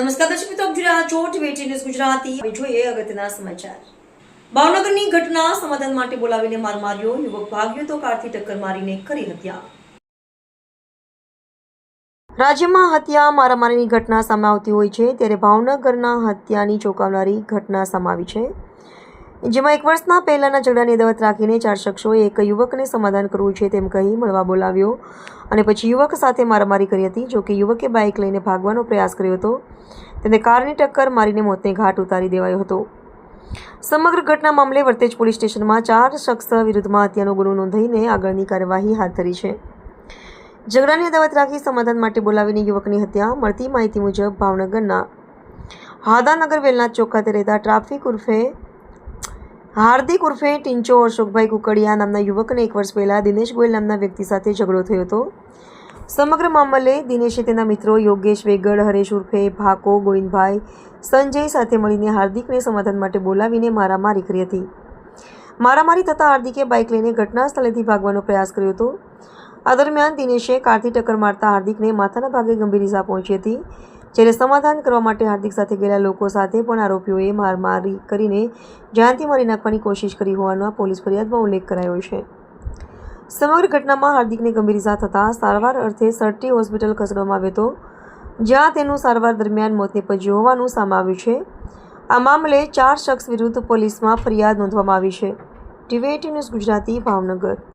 નમસ્કાર દર્શક મિત્રો, આપ જોઈ રહ્યા ન્યૂઝ ગુજરાતી. જોઈએ અગત્યના સમાચાર. ભાવનગરની ઘટના સમાધાન માટે બોલાવીને માર માર્યો યુવક ભાગ્યો તો કારથી ટક્કર મારીને કરી હત્યા. રાજ્યમાં હત્યા મારામારીની ઘટના સામે આવતી હોય છે, ત્યારે ભાવનગરના હત્યાની ચોંકાવનારી ઘટના સમાવી છે. જેમાં એક વર્ષના પહેલાના ઝઘડાની દવત રાખીને ચાર શખ્સોએ એક યુવકને સમાધાન કરવું છે તેમ કહી મળવા બોલાવ્યો. અને પછી યુવક સાથે મારામારી કરી હતી જોકે યુવકે બાઇક લઈને ભાગવાનો પ્રયાસ કર્યો હતો. તેને કારની ટક્કર મારીને મોતને ઘાટ ઉતારી દેવાયો હતો. સમગ્ર ઘટના મામલે વર્તેજ પોલીસ સ્ટેશનમાં ચાર શખ્સ વિરુદ્ધમાં હત્યાનો ગુનો નોંધીને આગળની કાર્યવાહી હાથ ધરી છે. ઝઘડાની અદાવત રાખી સમાધાન માટે બોલાવીને યુવકની હત્યા મળતી માહિતી મુજબ ભાવનગરના હાદાનગર વેલનાથ ચોક ખાતે રહેતા ટ્રાફિક ઉર્ફે હાર્દિક ઉર્ફે ટિંચો અશોકભાઈ કુકડિયા નામના યુવકને એક વર્ષ પહેલાં દિનેશ ગોયલ નામના વ્યક્તિ સાથે ઝઘડો થયો હતો. સમગ્ર મામલે દિનેશે તેના મિત્રો યોગેશ વેગડ હરેશ ઉર્ફે ભાકો, ગોવિંદભાઈ, સંજય સાથે મળીને હાર્દિકને સમાધાન માટે બોલાવીને મારામારી કરી હતી. મારામારી થતાં હાર્દિકે બાઇક લઈને ઘટના સ્થળેથી ભાગવાનો પ્રયાસ કર્યો હતો. આ દરમિયાન દિનેશે કારથી ટક્કર મારતા હાર્દિકને માથાના ભાગે ગંભીર ઇજા પહોંચી હતી. જ્યારે સમાધાન કરવા માટે હાર્દિક સાથે ગયેલા લોકો સાથે પણ આરોપીઓએ મારમારી કરીને જાનથી મારી નાખવાની કોશિશ કરી હોવાનો પોલીસ ફરિયાદમાં ઉલ્લેખ કરાયો છે. સમગ્ર ઘટનામાં હાર્દિકને ગંભીર ઇજા થતાં સારવાર અર્થે સરટી હોસ્પિટલ ખસેડવામાં આવ્યો હતો જ્યાં તેનું સારવાર દરમિયાન મોત નિપજ્યું હોવાનું સામે આવ્યું છે. આ મામલે ચાર શખ્સ વિરુદ્ધ પોલીસમાં ફરિયાદ નોંધવામાં આવી છે. TV news Gujarati Bhavnagar.